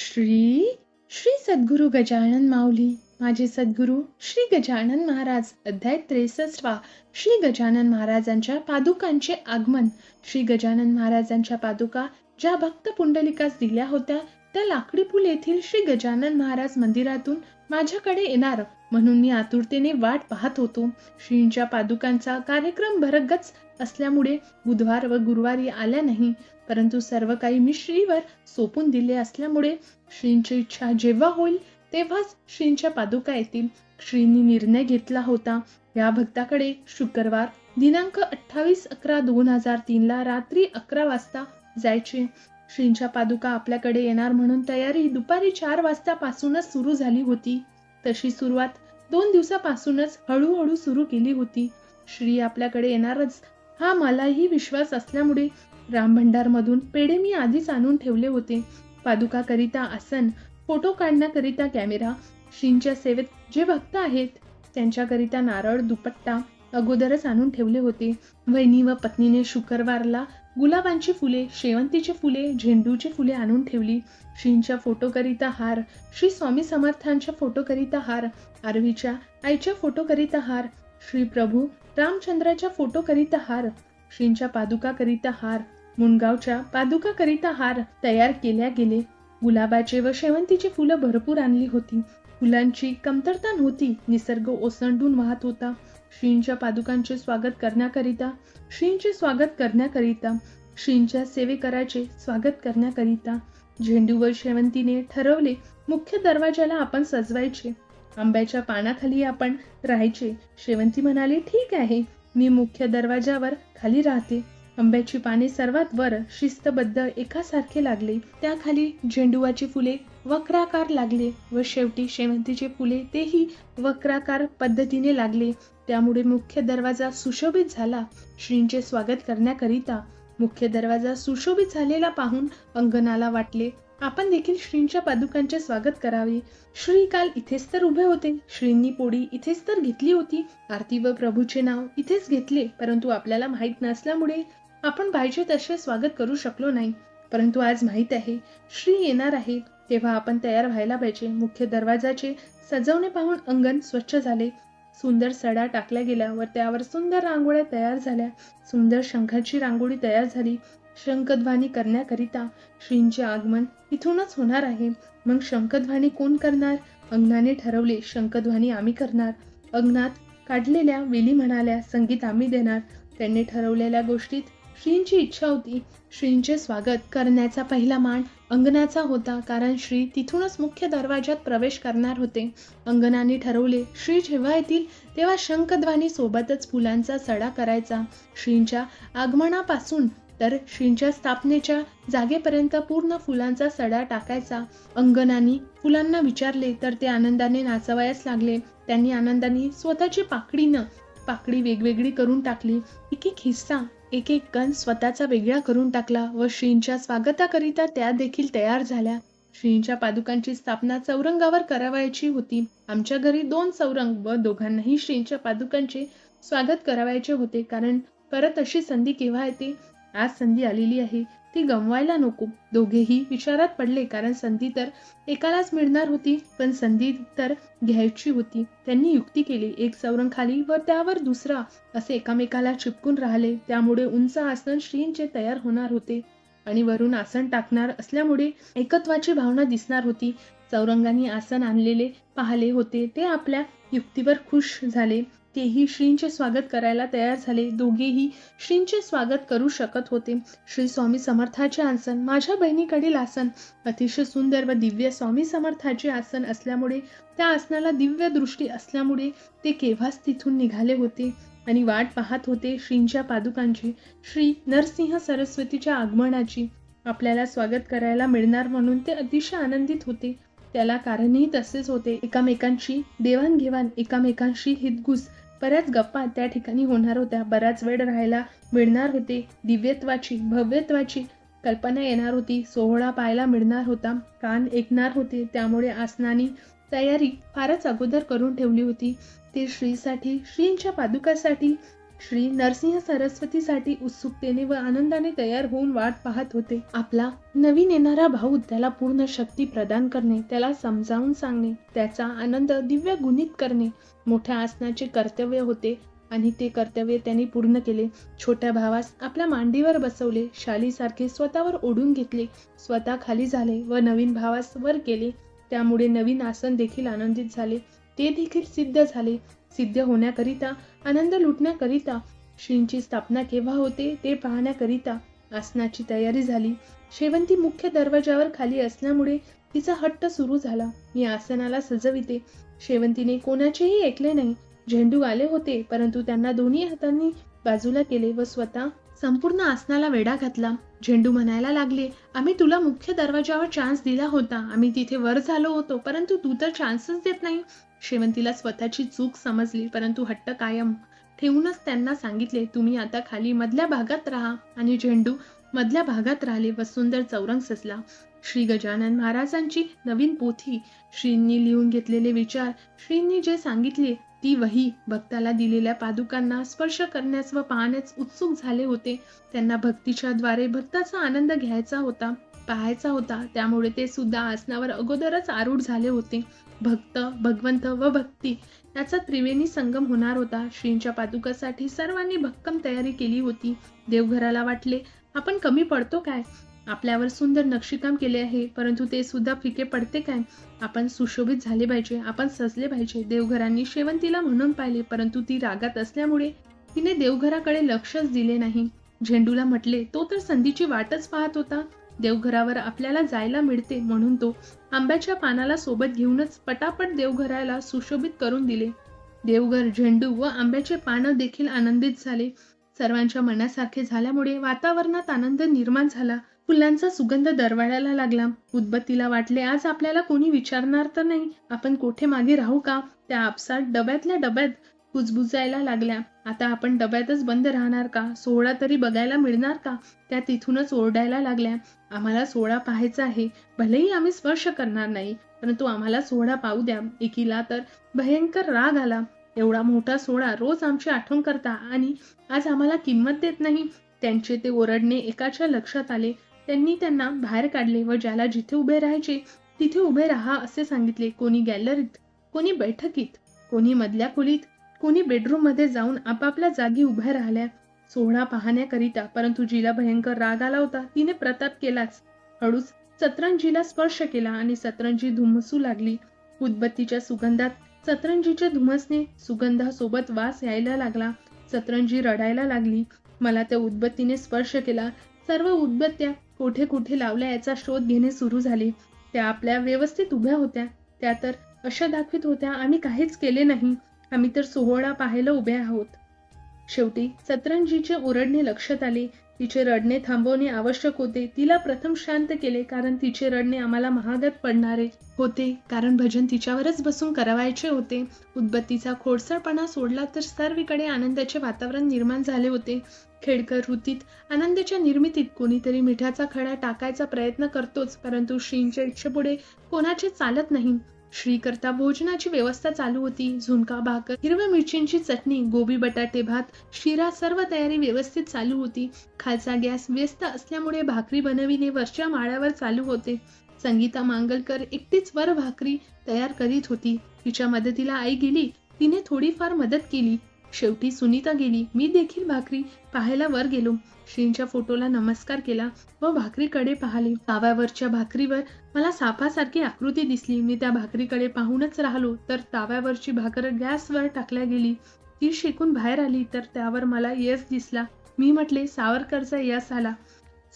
श्री श्री सद्गुरु गजानन माऊली. माझे सद्गुरु श्री गजानन महाराज अध्याय त्रेसष्टवा. श्री गजानन महाराजांच्या पादुकांचे आगमन. श्री गजानन महाराजांच्या पादुका ज्या भक्त पुंडलिकास दिल्या होत्या त्या लाकडी पूल येथील श्री गजानन महाराज मंदिरातून माझ्याकडे येणार म्हणून मी आतुरतेने वाट पाहत होतो. श्रींच्या पादुकांचा कार्यक्रम भरगच असल्यामुळे बुधवार व गुरुवारी आल्या नाही. परंतु सर्व काही मी श्रीवर सोपून दिले असल्यामुळे श्रींची इच्छा जेव्हा होईल तेव्हाच श्रींच्या पादुका येतील. श्रींनी निर्णय घेतला होता. या भक्ताकडे शुक्रवार दिनांक अठ्ठावीस अकरा दोन हजार तीन ला रात्री अकरा वाजता जायचे. श्रींच्या पादुका आपल्याकडे येणार म्हणून तयारी दुपारी चार वाजतापासूनच सुरू झाली होती. तशी सुरुवात दोन दिवसापासूनच हळूहळू सुरू केली होती. श्री आपल्याकडे येणारच हा मलाही विश्वास असल्यामुळे रामभंडारमधून पेढे मी आधीच आणून ठेवले होते. पादुकाकरिता आसन फोटो काढण्याकरिता कॅमेरा श्रींच्या सेवेत जे भक्त आहेत त्यांच्याकरिता नारळ दुपट्टा अगोदरच आणून ठेवले होते. वहिनी व पत्नीने शुक्रवारला गुलाबांची फुले शेवंतीची फुले झेंडूची फुले आणून ठेवली. श्रींच्या फोटोकरिता हार श्री स्वामी समर्थांच्या फोटोकरिता हार आरवीच्या आईच्या फोटोकरिता हार श्री प्रभू रामचंद्राच्या फोटोकरिता हार श्रींच्या पादुकाकरिता हार मुनगावच्या पादुकाकरिता हार तयार केल्या गेले. गुलाबाचे व शेवंतीची फुलं भरपूर आणली होती. फुलांची कमतरता नव्हती. निसर्ग ओसंडून वाहत होता. श्रींच्या पादुकांचे स्वागत करण्याकरिता श्रींचे स्वागत करण्याकरिता श्रींच्या सेवेकराचे स्वागत करण्याकरिता झेंडूवर शेवंतीने ठरवले मुख्य दरवाजाला आपण सजवायचे. आंब्याच्या पानाखाली आपण राहायचे. शेवंती म्हणाली ठीक आहे. मी मुख्य दरवाजावर खाली राहते. आंब्याची पाने सर्वात वर शिस्तबद्ध एकासारखे लागले. त्याखाली झेंडुवाची फुले वक्राकार लागले व शेवटी शेवंतीचे फुले तेही वक्राकार पद्धतीने लागले. त्यामुळे मुख्य दरवाजा सुशोभित झाला. श्रींचे स्वागत करण्याकरिता मुख्य दरवाजा सुशोभित झालेला पाहून अंगणाला वाटले आपण देखील श्रींच्या पादुकांचे स्वागत करावे. श्री काल इथेच तर उभे होते. श्रींनी पोळी इथेच तर घेतली होती. आरती व प्रभूचे नाव इथेच घेतले. परंतु आपल्याला माहीत नसल्यामुळे आपण पाहिजे तसे स्वागत करू शकलो नाही. परंतु आज माहीत आहे श्री येणार आहे तेव्हा आपण तयार व्हायला पाहिजे. मुख्य दरवाजाचे सजवणे पाहून अंगण स्वच्छ झाले. सुंदर सडा टाकल्या गेल्या व त्यावर सुंदर रांगोळ्या तयार झाल्या. सुंदर शंखाची रांगोळी तयार झाली. शंखध्वानी करण्याकरिता श्रींचे आगमन इथूनच होणार आहे. मग शंखध्वानी कोण करणार? अंगणाने ठरवले शंखध्वानी आम्ही करणार. अंगणात काढलेल्या वेली म्हणाल्या संगीत आम्ही देणार. त्यांनी ठरवलेल्या गोष्टीत श्रींची इच्छा होती श्रींचे स्वागत करण्याचा पहिला मान अंगणाचा होता कारण श्री तिथूनच मुख्य दरवाज्यात प्रवेश करणार होते. अंगणाने ठरवले श्री जेव्हा येतील तेव्हा शंखध्वानी सोबतच फुलांचा सडा करायचा. श्रींच्या आगमनापासून तर श्रींच्या स्थापनेच्या जागेपर्यंत पूर्ण फुलांचा सडा टाकायचा. अंगणानी फुलांना विचारले तर ते आनंदाने नाचवायच लागले. त्यांनी आनंदाने स्वतःची पाकडीनं पाकडी वेगवेगळी करून टाकली. एक एक हिस्सा एक एक कण स्वतःचा वेगळा करून टाकला व श्रींच्या स्वागताकरिता त्या देखील तयार झाल्या. श्रींच्या पादुकांची स्थापना चौरंगावर करावायची होती. आमच्या घरी दोन चौरंग व दोघांनाही श्रींच्या पादुकांचे स्वागत करावायचे होते. कारण परत अशी संधी केव्हा येते? आज संधी आलेली आहे. ती गमवायला नको. दोघेही विचारात पडले कारण संधी तर एकालाच मिळणार होती पण संधी तर घ्यायची होती. त्यांनी युक्ती केली एक चौरंग खाली व त्यावर दुसरा. असे एकामेकाला चिपकून राहिले. त्यामुळे उंच आसन श्रींचे तयार होणार होते. आणि वरून आसन टाकणार असल्यामुळे एकत्वाची भावना दिसणार होती. चौरंगांनी आसन आणलेले पाहिले होते. ते आपल्या युक्तीवर खुश झाले. तेही श्रींचे स्वागत करायला तयार झाले. दोघेही श्रींचे स्वागत करू शकत होते. श्री स्वामी समर्थाचे आसन माझ्या बहिणीकडील आसन. अतिशय सुंदर व दिव्य स्वामी समर्थाचे आसन असल्यामुळे त्या आसनाला दिव्य दृष्टी असल्यामुळे ते केव्हाच तिथून निघाले होते. आणि वाट पाहत होते श्रींच्या पादुकांची श्री नरसिंह सरस्वतीच्या आगमनाची. आपल्याला स्वागत करायला मिळणार म्हणून ते अतिशय आनंदित होते. त्याला कारणही तसेच होते. एकामेकांची देवाणघेवाण एकामेकांशी हितगुस बऱ्याच गप्पा त्या ठिकाणी होणार होत्या. बराच वेळ राहायला मिळणार होते. दिव्यत्वाची भव्यत्वाची कल्पना येणार होती. सोहळा पाहायला मिळणार होता. कान ऐकणार होते. त्यामुळे आसनानी तयारी फारच अगोदर करून ठेवली होती. ते श्रीसाठी श्रींच्या पादुकासाठी श्री नरसिंह सरस्वतीसाठी उत्सुकतेने व आनंदाने तयार होऊन वाट पाहत होते. आपला नवीन येणारा भाऊ त्याला पूर्ण शक्ती प्रदान करणे त्याला समजावून सांगणे त्याचा आनंद दिव्य गुणित करणे मोठ्या आसनाचे कर्तव्य होते आणि ते कर्तव्य त्यांनी पूर्ण केले. छोट्या भावास आपल्या मांडीवर बसवले शालीसारखे स्वतःवर ओढून घेतले स्वतः खाली झाले व नवीन भावास वर केले. त्यामुळे नवीन आसन देखील आनंदित झाले. ते देखील सिद्ध झाले. सिद्ध होण्याकरिता आनंद लुटण्याकरिता श्रींची स्थापना केव्हा होते ते पाहण्याकरिता आसनाची तयारी झाली. शेवंती मुख्य दरवाजावर खाली असल्यामुळे तिचा हट्ट सुरू झाला. मी आसनाला सजविते. शेवंतीने कोणाचेही ऐकले नाही. झेंडू आले होते परंतु त्यांना दोन्ही हातांनी बाजूला केले व स्वतः संपूर्ण आसनाला वेढा घातला. झेंडू म्हणायला लागले आम्ही तुला मुख्य दरवाजावर चान्स दिला होता. आम्ही तिथे वर झालो होतो परंतु तू तर चान्सच देत नाही. शेवंतीला स्वतःची चूक समजली परंतु हट्ट कायम. ठेवूनच त्यांना सांगितले तुम्ही आता खाली मधल्या भागात राहा. आणि झेंडू मधल्या भागात राहिले व सुंदर चौरंग सजला. श्री गजानन महाराजांची नवीन पोथी श्रींनी लिहून घेतलेले विचार श्रींनी जे सांगितले ती वही भक्ताला दिलेल्या पादुकांना स्पर्श करण्यास व पाहण्यास उत्सुक झाले होते. त्यांना भक्तीच्या द्वारे भक्ताचा आनंद घ्यायचा होता पाहायचा होता. त्यामुळे ते सुद्धा आसनावर अगोदरच आरूढ झाले होते. भक्त भगवंत व भक्ती याचा त्रिवेणी संगम होणार होता. श्रींच्या पादुकासाठी सर्वांनी भक्कम तयारी केली होती. देवघराला वाटले आपण कमी पडतो काय? आपल्यावर सुंदर नक्षीकाम केले आहे परंतु ते सुद्धा फिके पडते काय? आपण सुशोभित झाले पाहिजे आपण सजले पाहिजे. देवघरांनी शेवंतीला म्हणून पाहिले परंतु ती रागात असल्यामुळे तिने देवघराकडे लक्षच दिले नाही. झेंडूला म्हटले तो तर संधीची वाटच पाहत होता. देवघरावर आपल्याला जायला मिळते म्हणून तो आंब्याच्या पानाला सोबत घेऊनच पटापट देवघराला सुशोभित करून दिले. देवघर झेंडू व आंब्याचे पानं देखील आनंदित झाले. सर्वांच्या मनासारखे झाल्यामुळे वातावरणात आनंद निर्माण झाला. फुलांचा सुगंध दरवळायला लागला. उदबत्तीला वाटले आज आपल्याला कोणी विचारणार तर नाही? आपण कोठे मागे राहू का? त्या आपसात डब्यातल्या डब्यात कुजबुजायला लागल्या. आता आपण डब्यातच बंद राहणार का? सोहळा तरी बघायला मिळणार का? त्या तिथूनच ओरडायला लागल्या. आम्हाला सोहळा पाहायचा आहे. भलेही आम्ही स्पर्श करणार नाही परंतु आम्हाला सोहळा पाहू द्या. एकीला तर भयंकर राग आला. एवढा मोठा सोहळा रोज आमची आठवण करता आणि आज आम्हाला किंमत देत नाही. त्यांचे ते ओरडणे एकाच्या लक्षात आले. त्यांनी त्यांना बाहेर काढले व ज्याला जिथे उभे राहायचे तिथे उभे राहा असे सांगितले. कोणी गॅलरीत कोणी बैठकीत कोणी मधल्या खोलीत कोणी बेडरूममध्ये जाऊन आपापल्या जागी उभ्या राहिल्या. सोहळा पाहण्याकरिता परंतु जिला भयंकर राग आला होता. तिने प्रताप केलाच. हळूच सतरंजीला स्पर्श केला आणि सतरंजी धुमसू लागली. उदबत्तीच्या सुगंधात सतरंजीच्या धुमसने सुगंधासोबत वास यायला लागला. सतरंजी रडायला लागली. मला त्या उदबत्तीने स्पर्श केला. सर्व उदबत्त्या कोठे कुठे लावल्या याचा शोध घेणे सुरू झाले. त्या आपल्या व्यवस्थित उभ्या होत्या. त्या तर अशा दाखवित होत्या. आम्ही काहीच केले नाही. आम्ही तर सोहळा पाहायला उभे आहोत. शेवटी सतरंजीचे ओरडणे लक्षात आले. तिचे रडणे थांबवणे आवश्यक होते. तिला प्रथम शांत केले कारण तिचे रडणे आम्हाला महागत पडणारे होते. कारण भजन तिच्यावरच बसून करावायचे होते. उदबत्तीचा खोडसळपणा सोडला तर सर्वीकडे आनंदाचे वातावरण निर्माण झाले होते. खेडकर वृत्तीत आनंदाच्या निर्मितीत कोणीतरी मिठाचा खडा टाकायचा प्रयत्न करतोच परंतु श्रींच्या इच्छेपुढे कोणाचे चालत नाही. श्रीकरता भोजनाची व्यवस्था चालू होती. झुणका भाकर हिरव्या मिरचींची चटणी गोबी बटाटे भात शिरा सर्व तयारी व्यवस्थित चालू होती. खालचा गॅस व्यस्त असल्यामुळे भाकरी बनविणे वरच्या माळ्यावर चालू होते. संगीता मांगलकर एकटीच वर भाकरी तयार करीत होती. तिच्या मदतीला आई गेली. तिने थोडीफार मदत केली. शेवटी सुनीता गेली. मी देखील भाकरी पाहायला वर गेलो. श्रींच्या फोटोला नमस्कार केला व भाकरीकडे पाहिले. ताव्यावरच्या भाकरीवर मला सापासारखी आकृती दिसली. मी त्या भाकरीकडे पाहूनच राहिलो तर ताव्यावरची भाकर गॅसवर टाकल्या गेली. ती शेकून बाहेर आली तर त्यावर मला यश दिसला. मी म्हटले सावरकरचा यश आला.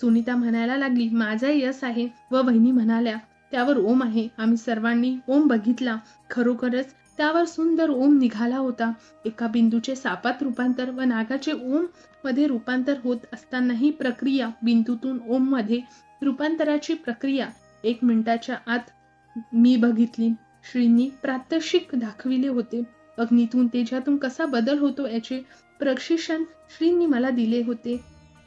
सुनीता म्हणायला लागली माझा यश आहे. व वहिनी म्हणाल्या त्यावर ओम आहे. आम्ही सर्वांनी ओम बघितला. खरोखरच त्यावर सुंदर ओम निघाला होता. एका बिंदूचे सापात रूपांतर व नागाचे ओममध्ये रूपांतर होत असतानाही प्रक्रिया बिंदूतून ओममध्ये रूपांतराची प्रक्रिया एक मिनिटाच्या आत मी बघितली. श्रींनी प्रात्यक्षिक दाखविले होते. अग्नीतून तेजातून कसा बदल होतो याचे प्रशिक्षण श्रींनी मला दिले होते.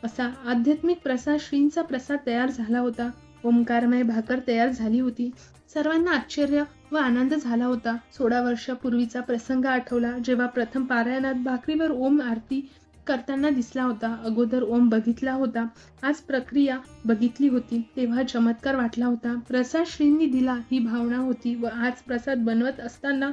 असा आध्यात्मिक प्रसाद श्रींचा प्रसाद तयार झाला होता. ओंकारमय भाकर तयार झाली होती. सर्वांना आश्चर्य व आनंद झाला होता. सोळा वर्षापूर्वीचा प्रसंग आठवला जेव्हा प्रथम पारायणात भाकरीवर ओम आरती करताना दिसला होता. अगोदर ओम बघितला होता. आज प्रक्रिया बघितली होती. तेव्हा चमत्कार वाटला होता. प्रसाद श्रींनी दिला ही भावना होती व आज प्रसाद बनवत असताना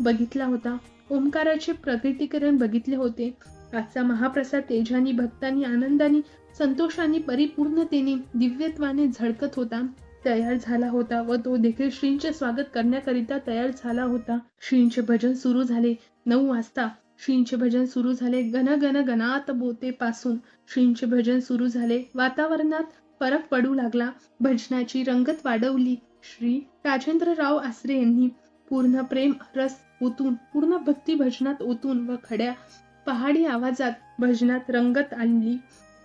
बघितला होता. ओंकाराचे प्रकटीकरण बघितले होते. आजचा महाप्रसाद तेजानी भक्तांनी आनंदाने संतोषाने परिपूर्णतेने दिव्यत्वाने झळकत होता तयार झाला होता व तो देखील श्रींचे स्वागत करण्याकरिता तयार झाला होता. श्रींचे भजन सुरू झाले नऊ वाजता. श्रींचे भजन सुरू झाले गण गण गणात बोते पासून श्रींचे भजन सुरू झाले वातावरणात फरक पडू लागला भजनाची रंगत वाढवली. श्री राजेंद्रराव आसरे यांनी पूर्ण प्रेम रस ओतून पूर्ण भक्ती भजनात ओतून व खड्या पहाडी आवाजात भजनात रंगत आणली.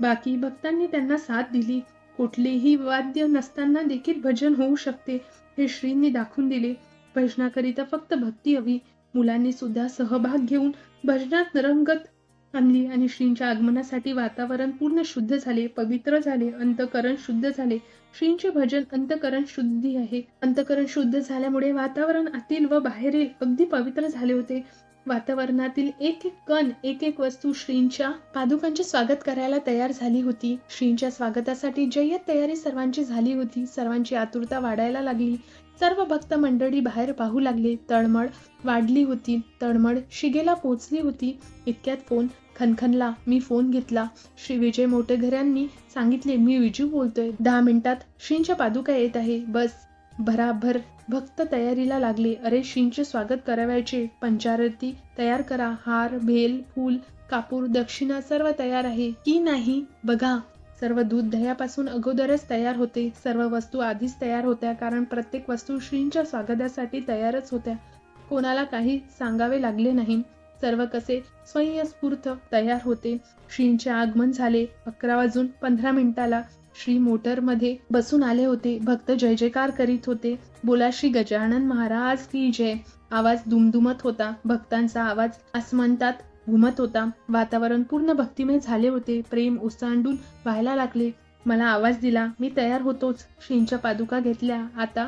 बाकी भक्तांनी त्यांना साथ दिली. कुठलेही वाद्य नसताना देखील भजन होऊ शकते हे श्रींनी दाखवून दिले. भजनाकरिता फक्त भक्ती हवी. मुलांनी सुद्धा सहभाग घेऊन भजनात रंगत आणली आणि श्रींच्या आगमनासाठी वातावरण पूर्ण शुद्ध झाले पवित्र झाले अंतकरण शुद्ध झाले. श्रींचे भजन अंतकरण शुद्धी आहे. अंतकरण शुद्ध झाल्यामुळे वातावरण आतील व बाहेरील अगदी पवित्र झाले होते. वातावरणातील एक एक कण एक एक वस्तू श्रींच्या पादुकांचे स्वागत करायला तयार झाली होती. श्रींच्या स्वागतासाठी जय्यत तयारी सर्वांची झाली होती. सर्वांची आतुरता वाढायला लागली. सर्व भक्त मंडळी बाहेर पाहू लागले. तळमळ वाढली होती. तळमळ शिगेला पोचली होती. इतक्यात फोन खनखनला. मी फोन घेतला. श्री विजय मोठेघऱ्यांनी सांगितले मी विजू बोलतोय. दहा मिनिटात श्रींच्या पादुका येत आहे. बस. भराभर भक्त तयारीला लागले. अरे शिंचे स्वागत करावयाचे. पंचारती तयार करा. हार भेल फूल कापूर दक्षिणा सर्व तयार आहे. की नाही? बघा. सर्व दूध दह्यापासून अगोदरच तयार होते. सर्व वस्तू आधीच तयार होत्या कारण प्रत्येक वस्तू श्रींच्या स्वागतासाठी तयारच होत्या. कोणाला काही सांगावे लागले नाही. सर्व कसे स्वयंस्फूर्त तयार होते. श्रींचे आगमन झाले. अकरा वाजून पंधरा मिनिटाला श्री मोटरमध्ये बसून आले होते. भक्त जय जयकार करीत होते. बोला श्री गजानन महाराज की जय. आवाज दुमदुमत होता. भक्तांचा आवाज आसमंतात घुमत होता. वातावरण पूर्ण भक्तिमय झाले होते. प्रेम ओसांडून व्हायला लागले. मला आवाज दिला मी तयार होतोच. श्रींच्या पादुका घेतल्या. आता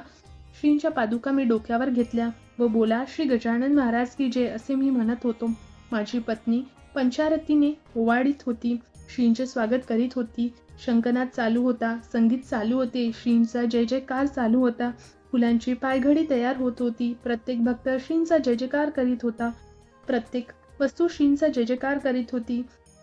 श्रींच्या पादुका मी डोक्यावर घेतल्या व बोला श्री गजानन महाराज की जय असे मी म्हणत होतो. माझी पत्नी पंचारतीने ओवाळीत होती. श्रींचे स्वागत करीत होती. शंकनाद चालू होता संगीत चालू होते श्रींचा जय जयकार चालू होता. फुलांची पायघडी तयार होत होती. प्रत्येक भक्त श्रींचा जय जयकार करीत होता. प्रत्येक वस्तू श्रींचा जय जयकार करीत होती.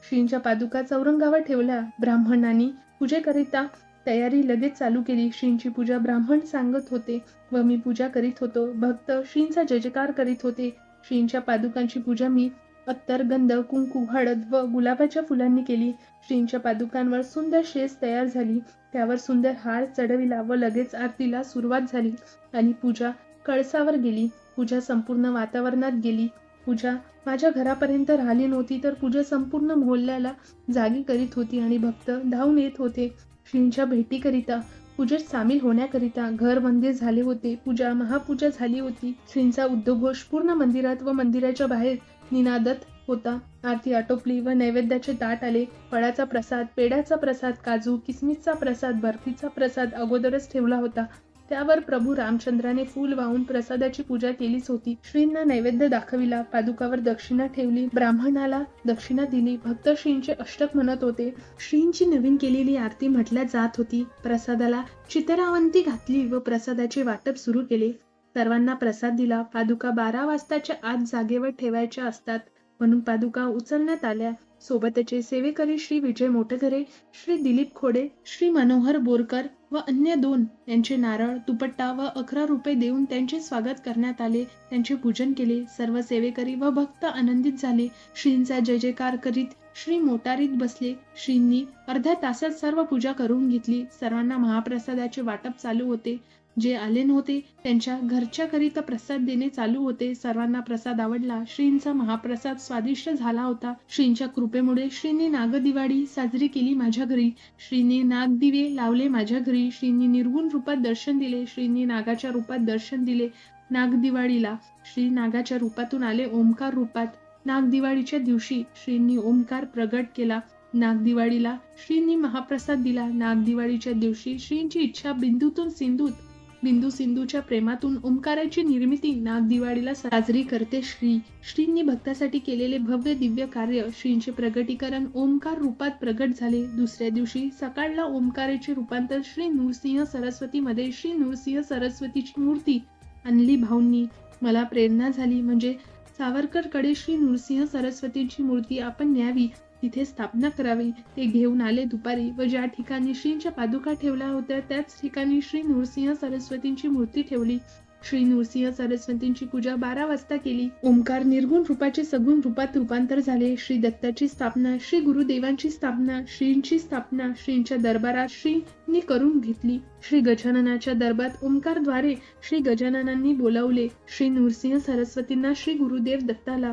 श्रींच्या पादुका चौरंगावर ठेवल्या. ब्राह्मणांनी पूजेकरिता तयारी लगेच चालू केली. श्रींची पूजा ब्राह्मण सांगत होते व मी पूजा करीत होतो. भक्त श्रींचा जय जयकार करीत होते. श्रींच्या पादुकांची पूजा मी अत्तर गंध कुंकू हळद व गुलाबाच्या फुलांनी केली. श्रींच्या पादुकांवर सुंदर शेस तयार झाली. त्यावर सुंदर हार चढविला व लगेच आरतीला सुरुवात झाली आणि पूजा कळसावर गेली. पूजा संपूर्ण वातावरणात गेली. पूजा माझ्या घरापर्यंत राहिली नव्हती तर पूजा संपूर्ण मोहल्ल्याला जागी करीत होती आणि भक्त धावून येत होते. श्रींच्या भेटीकरिता पूजेत सामील होण्याकरिता घर मंदिर झाले होते. पूजा महापूजा झाली होती. श्रींचा उद्योगघोष पूर्ण मंदिरात व मंदिराच्या बाहेर निनादत होता. आरती आटोपली व नैवेद्याचे ताट आले. फळाचा प्रसाद पेड्याचा प्रसाद काजू किसमिसचा प्रसाद बर्फीचा प्रसाद अगोदरच ठेवला होता. त्यावर प्रभू रामचंद्राने फूल वाहून प्रसादाची पूजा केलीच होती. श्रींना नैवेद्य दाखविला पादुकावर दक्षिणा ठेवली ब्राह्मणाला दक्षिणा दिली. भक्त श्रींचे अष्टक म्हणत होते. श्रींची नवीन केलेली आरती म्हटल्या जात होती. प्रसादाला चितरावंती घातली व प्रसादाचे वाटप सुरू केले. सर्वांना प्रसाद दिला. पादुका बारा वाजताच्या आत जागेवर ठेवायच्या असतात. म्हणून पादुका उचलण्यात आल्या. सोबतचे सेवेकरी श्री विजय मोठघरे श्री दिलीप खोडे श्री मनोहर बोरकर व अन्य दोन यांचे नारळ दुपट्टा व अकरा रुपये देऊन त्यांचे स्वागत करण्यात आले. त्यांचे पूजन केले. सर्व सेवेकरी व भक्त आनंदित झाले. श्रींचा जय जयकार करीत श्री मोटारीत बसले. श्रींनी अर्ध्या तासात सर्व पूजा करून घेतली. सर्वांना महाप्रसादाचे वाटप चालू होते. जे आले नव्हते त्यांच्या घरच्या करिता प्रसाद देणे चालू होते. सर्वांना प्रसाद आवडला. श्रींचा महाप्रसाद स्वादिष्ट झाला होता. श्रींच्या कृपेमुळे श्रींनी नागदिवाळी साजरी केली माझ्या घरी. श्रींनी नागदिवे लावले माझ्या घरी. श्रींनी निर्गुण रूपात दर्शन दिले. श्रींनी नागाच्या रूपात दर्शन दिले नागदिवाळीला. श्री नागाच्या रूपातून आले ओंकार रूपात. नागदिवाळीच्या दिवशी श्रींनी ओंकार प्रगट केला. नागदिवाळीला श्रींनी महाप्रसाद दिला. नागदिवाळीच्या दिवशी श्रींची इच्छा बिंदूतून सिंधूत बिंदू सिंधूच्या प्रेमातून ओंकाराची निर्मिती नागदिवाळीला साजरी करते श्री. श्रींनी भक्तासाठी केलेले भव्य दिव्य कार्य श्रींचे प्रगटीकरण ओंकार रूपात प्रगट झाले. दुसऱ्या दिवशी सकाळला ओंकाराचे रूपांतर श्री नृसिंह सरस्वती मध्ये श्री नृसिंह सरस्वतीची मूर्ती आणली भाऊंनी. मला प्रेरणा झाली म्हणजे सावरकरकडे श्री नृसिंह सरस्वतीची मूर्ती आपण न्यावी. तिथे स्थापना करावी. ते घेऊन आले दुपारी व ज्या ठिकाणी श्रींच्या पादुका ठेवल्या होत्या त्याच ठिकाणी श्री नृसिंह सरस्वतींची मूर्ती ठेवली. श्री नृसिंह सरस्वतींची पूजा बारा वाजता केली. ओंकार निर्गुण रूपाचे सगुण रूपात रूपांतर झाले. श्री दत्ताची स्थापना श्री गुरुदेवांची स्थापना श्रींची स्थापना श्रींच्या दरबारात श्रींनी करून घेतली. श्री गजाननाच्या दरबारात ओंकारद्वारे श्री गजाननांनी बोलावले. श्री नृसिंह सरस्वतींना श्री गुरुदेव दत्ताला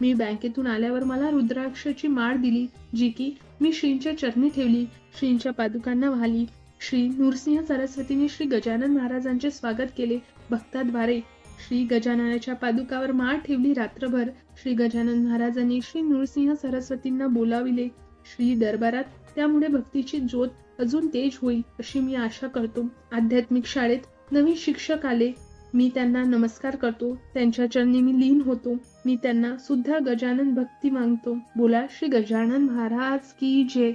मी बँकेतून आल्यावर मला रुद्राक्षची माळ दिली जी की मी श्रींच्या चरणी ठेवली. श्रींच्या पादुकांना वाहली. श्री नृसिंह सरस्वतीने श्री गजानन महाराजांचे स्वागत केले भक्ताद्वारे. श्री गजाननाच्या पादुकावर माळ ठेवली रात्रभर. श्री गजानन महाराजांनी श्री नृसिंह सरस्वतींना बोलाविले. श्री दरबारात त्यामुळे भक्तीची ज्योत अजून तेज होईल अशी मी आशा करतो. आध्यात्मिक शाळेत नवीन शिक्षक आले. मी त्यांना नमस्कार करतो. त्यांच्या चरणी मी लीन होतो. मी त्यांना सुद्धा गजानन भक्ती मागतो बोला श्री गजानन महाराज की जय.